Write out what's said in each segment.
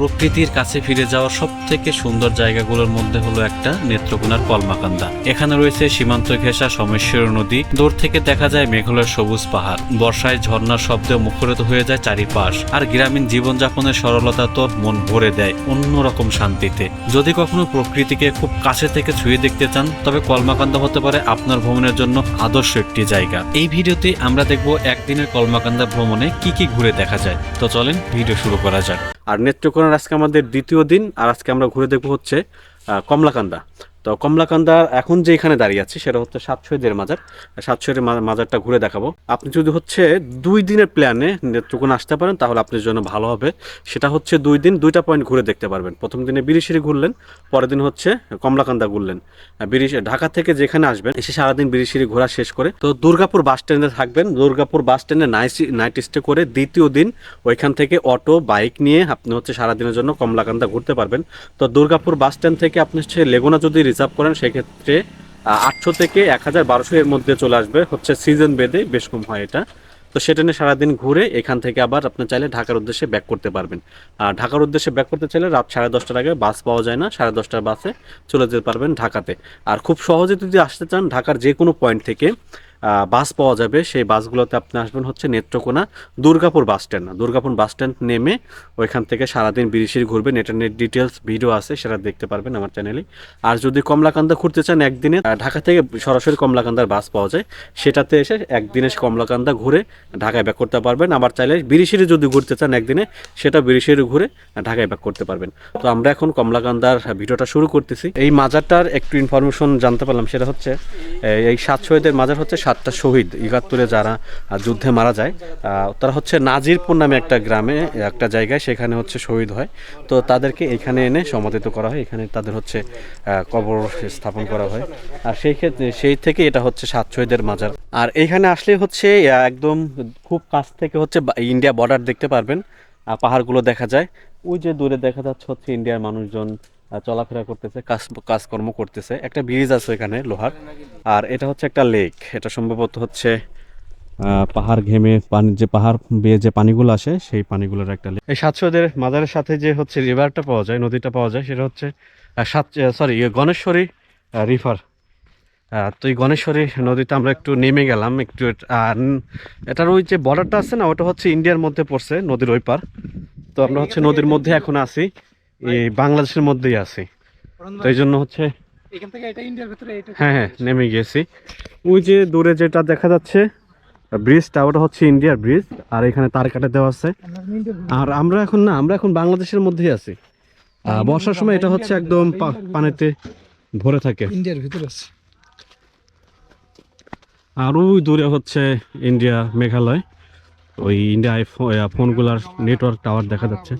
প্রকৃতির কাছে ফিরে যাওয়ার সব থেকে সুন্দর জায়গাগুলোর মধ্যে হলো একটা নেত্রকোনার কলমাকান্দা। এখানে রয়েছে সীমান্ত ঘেঁষা সমেশ্বর নদী। দূর থেকে দেখা যায় মেঘালয়ের সবুজ পাহাড়। বর্ষায় ঝর্ণার শব্দে মুখরিত হয়ে যায় চারিপাশ। আর গ্রামীণ জীবনযাপনের সরলতা তো মন ভরে দেয় অন্যরকম শান্তিতে। যদি কখনো প্রকৃতিকে খুব কাছে থেকে ছুঁয়ে দেখতে চান, তবে কলমাকান্দা হতে পারে আপনার ভ্রমণের জন্য আদর্শ একটি জায়গা। এই ভিডিওতে আমরা দেখব একদিনের কলমাকান্দা ভ্রমণে কি কি ঘুরে দেখা যায়। তো চলেন ভিডিও শুরু করা যাক। আর নেত্রকোনার আজকে আমাদের দ্বিতীয় দিন আর আজকে আমরা ঘুরে দেখব হচ্ছে কমলাকান্দা। তো কমলাকান্দা এখন যে এখানে দাঁড়িয়ে আছে, সেটা হচ্ছে সাতশোদের মাজার। সাতশোদের মাজারটা ঘুরে দেখাবো। আপনি যদি হচ্ছে দুই দিনের প্ল্যানে নেত্রকোনা আসতে পারেন, তাহলে আপনার জন্য ভালো হবে। সেটা হচ্ছে দুই দিন দুইটা পয়েন্ট ঘুরে দেখতে পারবেন। প্রথম দিনে বিরিশিরি ঘুরলেন, পরের দিন হচ্ছে কমলাকান্দা ঘুরলেন। বিরিশ ঢাকা থেকে যেখানে আসবেন, এসে সারাদিন বিরিশিরি ঘোরা শেষ করে, তো দুর্গাপুর বাস স্ট্যান্ডে থাকবেন। দুর্গাপুর বাস স্ট্যান্ডে নাইট নাইট স্টে করে দ্বিতীয় দিন ওইখান থেকে অটো বাইক নিয়ে আপনি হচ্ছে সারাদিনের জন্য কমলাকান্দা ঘুরতে পারবেন। তো দুর্গাপুর বাস স্ট্যান্ড থেকে আপনি হচ্ছে লেগুনা যদি রিজার্ভ করেন, সেক্ষেত্রে আটশো থেকে এক হাজার বারোশো এর মধ্যে চলে আসবে। হচ্ছে সিজন বেদে বেশ কম হয় এটা। তো সেটা নিয়ে সারাদিন ঘুরে এখান থেকে আবার আপনি চাইলে ঢাকার উদ্দেশ্যে ব্যাক করতে পারবেন। আর ঢাকার উদ্দেশ্যে ব্যাক করতে চাইলে রাত সাড়ে দশটার আগে বাস পাওয়া যায় না, সাড়ে দশটার বাসে চলে যেতে পারবেন ঢাকাতে। আর খুব সহজে যদি আসতে চান, ঢাকার যে কোনো পয়েন্ট থেকে বাস পাওয়া যাবে। সেই বাসগুলোতে আপনি আসবেন হচ্ছে Netrokona Durgapur bus stand. Durgapur bus stand নেমে ওইখান থেকে সারাদিন বিরিশির ঘুরবেন। এটা নিয়ে ডিটেলস ভিডিও আছে, সেটা দেখতে পারবেন আমার চ্যানেলে। আর যদি কমলাকান্দা ঘুরতে চান একদিনে ঢাকা থেকে সরাসরি কমলাকান্দার বাস পাওয়া যায়। সেটাতে এসে একদিনে কমলাকান্দা ঘুরে ঢাকায় ব্যাক করতে পারবেন। আবার চাইলে বিরিশিরি যদি ঘুরতে চান একদিনে, সেটা বিরিশিরি ঘুরে ঢাকায় ব্যাক করতে পারবেন। তো আমরা এখন কমলাকান্দার ভিডিওটা শুরু করতেছি। এই মাজারটার একটু ইনফরমেশন জানতে পারলাম, সেটা হচ্ছে, এই- সাত মাজার হচ্ছে সাতটা শহীদ একাত্তরে যারা যুদ্ধে মারা যায় তারা হচ্ছে নাজিরপুর নামে একটা গ্রামে, একটা জায়গায় সেখানে হচ্ছে শহীদ হয়। তো তাদেরকে এখানে এনে সমাধিত করা হয়, এখানে তাদের হচ্ছে কবর স্থাপন করা হয়। আর সেই ক্ষেত্রে, সেই থেকে এটা হচ্ছে সাত শহীদের মাজার। আর এইখানে আসলে হচ্ছে একদম খুব কাছ থেকে হচ্ছে ইন্ডিয়া বর্ডার দেখতে পারবেন। পাহাড়গুলো দেখা যায়। ওই যে দূরে দেখা যাচ্ছে হচ্ছে ইন্ডিয়ার মানুষজন চলাফেরা করতেছে, কাজ, কাজকর্ম করতেছে। একটা ব্রিজ আছে এখানে, লোহার। আর এটা হচ্ছে একটা লেক এটা সম্ভবত হচ্ছে পাহাড় ঘেমে পানি, যে পাহাড় বেয়ে যে পানিগুলো আসে, সেই পানিগুলোর একটা লেক এই সাতশোদের মাজারের সাথে যে হচ্ছে রিভারটা পাওয়া যায়, নদীটা পাওয়া যায়, সেটা হচ্ছে সাত সরি গণেশ্বরী রিভার তো এই গণেশ্বরী নদীতে আমরা একটু নেমে গেলাম, একটু এটার ওই যে বর্ডারটা আছে না, ওটা হচ্ছে ইন্ডিয়ার মধ্যে পড়ছে, নদীর ওই পার। তো আমরা হচ্ছে নদীর মধ্যে এখন আছি, এই বাংলাদেশের মধ্যেই আছি। তো এই জন্য হচ্ছে এখান থেকে এটা ইন্ডিয়ার ভিতরে এটা হ্যাঁ হ্যাঁ নেমে গেছি। ওই যে দূরে যেটা দেখা যাচ্ছে ব্রিজটা ওটা হচ্ছে ইন্ডিয়ার ব্রিজ আর এখানে তার কাটা দেওয়া আছে। আর আমরা এখন না আমরা এখন বাংলাদেশের মধ্যেই আছি। বর্ষার সময় এটা হচ্ছে একদম পানিতে ভরে থাকে। ইন্ডিয়ার ভিতরে আছে। আর ওই দূরে হচ্ছে ইন্ডিয়া মেঘালয়। ওই ইন্ডিয়া ফোনগুলার নেটওয়ার্ক টাওয়ার দেখা যাচ্ছে।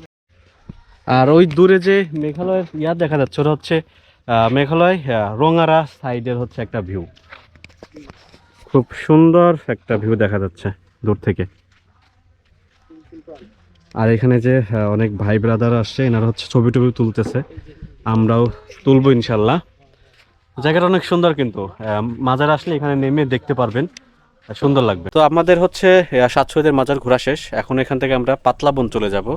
আর ওই দূরে যে মেঘালয়ের ইয়া দেখা যাচ্ছে ওটা হচ্ছে মেঘালয় রঙারা সাইডের হচ্ছে একটা ভিউ খুব সুন্দর একটা ভিউ দেখা যাচ্ছে দূর থেকে। আর এখানে যে অনেক ভাই ব্রাদার আসছে, এনারা হচ্ছে ছবি টবি তুলতেছে। আমরাও তুলবো ইনশাল্লাহ। জায়গাটা অনেক সুন্দর কিন্তু মাজার আসলে এখানে নেমে দেখতে পারবেন সুন্দর লাগবে। তো আমাদের হচ্ছে সাতশোদের মাজার ঘোরা শেষ। এখন এখান থেকে আমরা পাতলা পাতলাবন চলে যাব।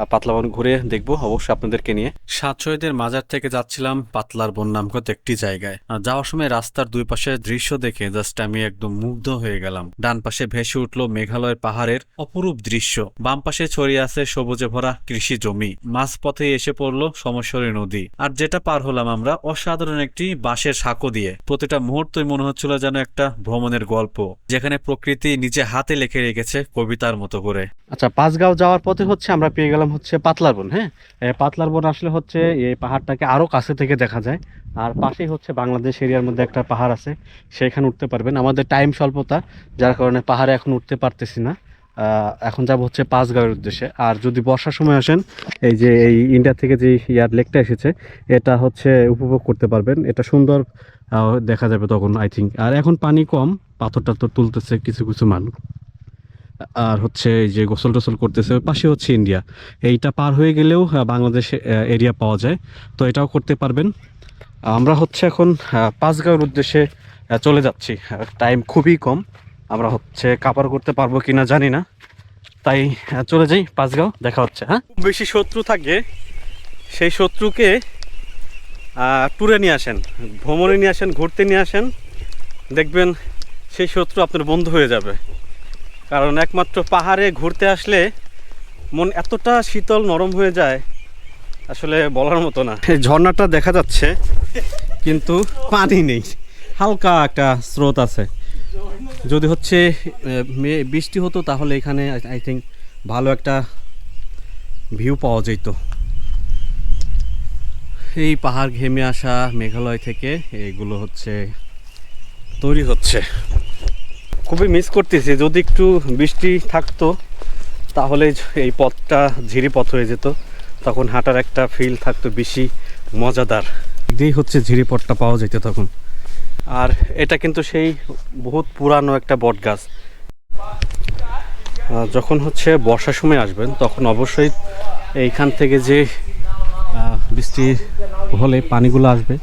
আর পাতলাবন ঘুরে দেখব অবশ্যই আপনাদেরকে নিয়ে। সাত শহীদের মাজার থেকে যাচ্ছিলাম পাতলার বন নামক একটি জায়গায়। যাওয়ার সময় রাস্তার দুই পাশে দৃশ্য দেখে জাস্ট আমি একদম মুগ্ধ হয়ে গেলাম। ডান পাশে ভেসে উঠল মেঘালয়ের পাহাড়ের অপরূপ দৃশ্য। বাম পাশে ছড়িয়ে আছে সবুজে ভরা কৃষি জমি। মাঝপথে এসে পড়ল সমস্বরী নদী। আর যেটা পার হলাম আমরা অসাধারণ একটি বাঁশের সাঁকো দিয়ে। প্রতিটা মুহূর্তই মনে হচ্ছিল যেন একটা ভ্রমণের গল্প, যেখানে প্রকৃতি নিজে হাতে লেখে রেখেছে কবিতার মতো করে। আচ্ছা পাঁচগাঁও যাওয়ার পথে হচ্ছে আমরা পেয়ে গেলাম হচ্ছে পাতলার বন হ্যাঁ? পাতলার বন আসলে হচ্ছে এই পাহাড়টাকে আরও কাছে থেকে দেখা যায়। আর পাশেই হচ্ছে বাংলাদেশ এরিয়ার মধ্যে একটা পাহাড় আছে, সেখানে উঠতে পারবেন। আমাদের টাইম স্বল্পতা, যার কারণে পাহাড়ে এখন উঠতে পারতেছি না। এখন যাব হচ্ছে পাঁচ পাঁচগাঁওয়ের উদ্দেশ্যে। আর যদি বর্ষার সময় আসেন, এই যে এই ইন্ডিয়া থেকে যে ইয়ার লেকটা এসেছে, এটা হচ্ছে উপভোগ করতে পারবেন। এটা সুন্দর দেখা যাবে তখন, আই থিঙ্ক। আর এখন পানি কম পাথর টাথর তুলতেছে কিছু কিছু মানুষ। আর হচ্ছে এই যে গোসল টোসল করতেছে পাশে হচ্ছে ইন্ডিয়া। এইটা পার হয়ে গেলেও বাংলাদেশ এরিয়া পাওয়া যায়। তো এটাও করতে পারবেন। আমরা হচ্ছে এখন আহ, পাঁচগাঁওয়ের উদ্দেশ্যে চলে যাচ্ছি। টাইম খুবই কম। আমরা হচ্ছে কাপার করতে পারব কিনা জানি না। তাই চলে যাই পাঁচগাঁও দেখা হচ্ছে হ্যাঁ? বেশি শত্রু থাকে সেই শত্রুকে ট্যুরে নিয়ে আসেন ভ্রমণে নিয়ে আসেন ঘুরতে নিয়ে আসেন। দেখবেন সেই শত্রু আপনার বন্ধু হয়ে যাবে। কারণ একমাত্র পাহাড়ে ঘুরতে আসলে মন এতটা শীতল নরম হয়ে যায়, আসলে বলার মতো না। ঝর্ণাটা দেখা যাচ্ছে, কিন্তু পানি নেই। হালকা একটা স্রোত আছে। যদি হচ্ছে বৃষ্টি হতো তাহলে এখানে আই থিঙ্ক ভালো একটা ভিউ পাওয়া যেত। এই পাহাড় ঘেমে আসা মেঘালয় থেকে এগুলো হচ্ছে, তৈরি হচ্ছে। খুবই মিস করতেছি। যদি একটু বৃষ্টি থাকতো তাহলে এই পথটা ঝিরি পথ হয়ে যেত। তখন হাঁটার একটা ফিল থাকতো বেশি মজাদার। দিয়েই হচ্ছে ঝিরি পথটা পাওয়া যেত তখন। আর এটা কিন্তু সেই বহুত পুরানো একটা বট গাছ যখন হচ্ছে বর্ষার সময় আসবেন তখন অবশ্যই এইখান থেকে যে বৃষ্টি হলে পানিগুলো আসবে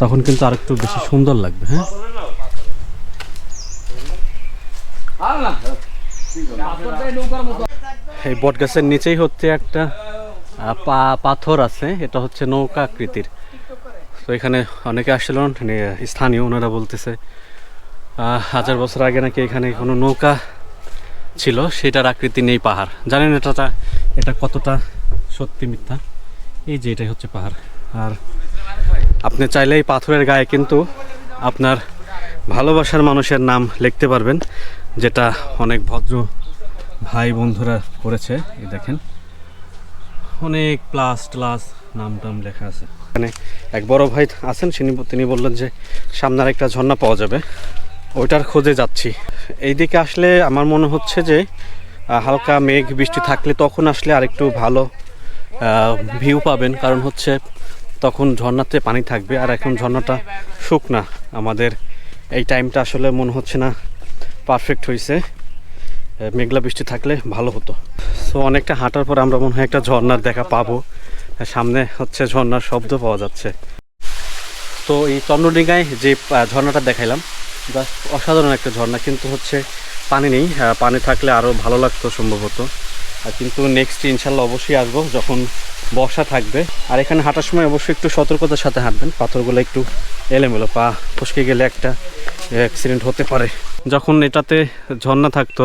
তখন কিন্তু আর একটু বেশি সুন্দর লাগবে হ্যাঁ? এই বট গাছের নিচেই হচ্ছে একটা পাথর আছে, এটা হচ্ছে নৌকা আকৃতির। তো এখানে অনেকে আসছিলেন মানে স্থানীয় ওনারা বলতেছে হাজার বছর আগে নাকি এখানে কোনো নৌকা ছিল, সেটার আকৃতি নেই পাহাড়। জানেন এটা এটা কতটা সত্যি মিথ্যা? এই যে এটাই হচ্ছে পাহাড়। আর আপনি চাইলে এই পাথরের গায়ে কিন্তু আপনার ভালোবাসার মানুষের নাম লিখতে পারবেন, যেটা অনেক ভদ্র ভাই বন্ধুরা করেছে, এই দেখেন। অনেক প্লাস ট্লাস নাম টাম লেখা আছে। এখানে এক বড় ভাই আছেন তিনি বললেন যে সামনে একটা ঝর্ণা পাওয়া যাবে। ওইটার খোঁজে যাচ্ছি। এইদিকে আসলে আমার মনে হচ্ছে যে হালকা মেঘ বৃষ্টি থাকলে তখন আসলে আরেকটু ভালো ভিউ পাবেন। কারণ হচ্ছে তখন ঝর্ণাতে পানি থাকবে, আর এখন ঝর্ণাটা শুকনা আমাদের এই টাইমটা আসলে মনে হচ্ছে না পারফেক্ট হয়েছে মেঘলা বৃষ্টি থাকলে ভালো হতো। সো অনেকটা হাঁটার পর আমরা মনে হয় একটা ঝর্ণার দেখা পাবো। সামনে হচ্ছে ঝর্ণার শব্দ পাওয়া যাচ্ছে। তো এই চন্দ্রডিঙ্গায় যে আহ, ঝর্ণাটা দেখাইলাম জাস্ট অসাধারণ একটা ঝর্ণা কিন্তু হচ্ছে পানি নেই। পানি থাকলে আরও ভালো লাগতো সম্ভবত। আর কিন্তু নেক্সট ইনশাল্লাহ অবশ্যই আসব যখন বর্ষা থাকবে। আর এখানে হাঁটার সময় অবশ্যই একটু সতর্কতার সাথে হাঁটবেন। পাথরগুলো একটু এলোমেলো পা ফসকে গেলে একটা অ্যাক্সিডেন্ট হতে পারে। যখন এটাতে ঝর্ণা থাকতো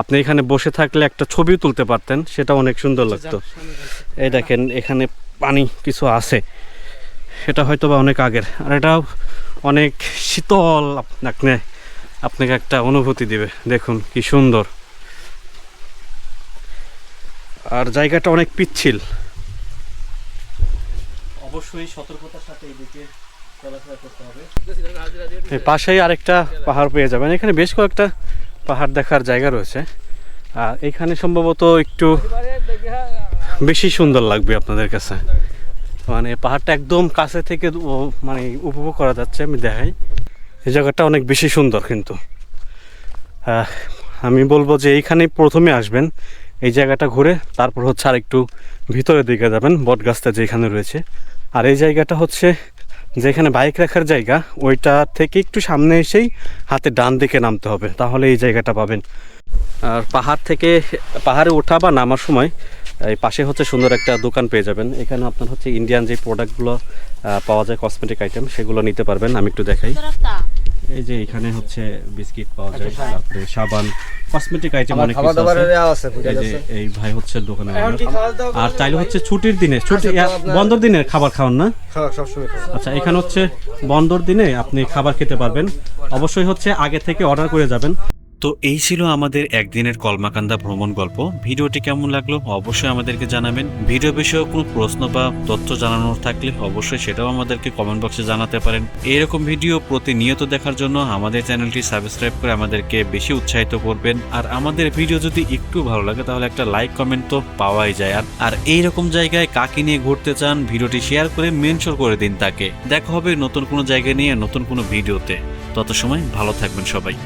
আপনি এখানে বসে থাকলে একটা ছবি তুলতে পারতেন সেটা অনেক সুন্দর লাগতো। এই দেখেন এখানে পানি কিছু আছে। সেটা হয়তো বা অনেক আগের। আর এটাও অনেক শীতল আপনাকে আপনাকে একটা অনুভূতি দিবে। দেখুন কি সুন্দর। আর জায়গাটা অনেক পিচ্ছিল। অবশ্যই সতর্কতার সাথে এদিকে পাশেই আরেকটা পাহাড় পেয়ে যাবেন। এখানে বেশ কয়েকটা পাহাড় দেখার জায়গা রয়েছে। আর এখানে সম্ভবত একটু বেশি সুন্দর লাগবে আপনাদের কাছে। মানে পাহাড়টা একদম কাছে থেকে মানে উপভোগ করা যাচ্ছে আমি দেখাই। এই জায়গাটা অনেক বেশি সুন্দর কিন্তু। আমি বলব যে এইখানে প্রথমে আসবেন। এই জায়গাটা ঘুরে তারপর হচ্ছে আর একটু ভিতরের দিকে যাবেন বট গাছটা যেখানে রয়েছে। আর এই জায়গাটা হচ্ছে যেখানে বাইক রাখার জায়গা, ওইটা থেকে একটু সামনে এসেই হাতে ডান দিকে নামতে হবে, তাহলে এই জায়গাটা পাবেন। আর পাহাড় থেকে, পাহাড়ে ওঠা বা নামার সময় এই পাশে হচ্ছে সুন্দর একটা দোকান পেয়ে যাবেন। এখানে আপনার হচ্ছে ইন্ডিয়ান যে প্রোডাক্টগুলো পাওয়া যায় কসমেটিক আইটেম সেগুলো নিতে পারবেন, আমি একটু দেখাই। এই যে এখানে হচ্ছে বিস্কিট পাওয়া যায় তারপরে সাবান কসমেটিক আইটেম অনেক কিছু আছে। আছে এই যে এই ভাই হচ্ছে দোকানে আর চাইলে হচ্ছে ছুটির দিনে ছুটি বন্দর দিনে বন্ধর দিনে খাবার খাওয়ান না? আচ্ছা এখানে হচ্ছে বন্দর দিনে আপনি খাবার খেতে পারবেন। অবশ্যই হচ্ছে আগে থেকে অর্ডার করে যাবেন। তো এই ছিল আমাদের একদিনের কলমাকান্দা ভ্রমণ গল্প। ভিডিওটি কেমন লাগল অবশ্যই আমাদেরকে জানাবেন। ভিডিও বিষয়ে কোনো প্রশ্ন বা তথ্য জানানোর থাকলে অবশ্যই সেটাও আমাদেরকে কমেন্ট বক্সে জানাতে পারেন। এরকম ভিডিও প্রতিনিয়ত দেখার জন্য আমাদের চ্যানেলটি সাবস্ক্রাইব করে আমাদেরকে বেশি উৎসাহিত করবেন। আর আমাদের ভিডিও যদি একটু ভালো লাগে তাহলে একটা লাইক কমেন্ট তো পাওয়াই যায়। আর আর এইরকম জায়গায় কাকে নিয়ে ঘুরতে চান ভিডিওটি শেয়ার করে মেনশন করে দিন তাকে। দেখা হবে নতুন কোনো জায়গা নিয়ে নতুন কোনো ভিডিওতে। তত সময় ভালো থাকবেন সবাই।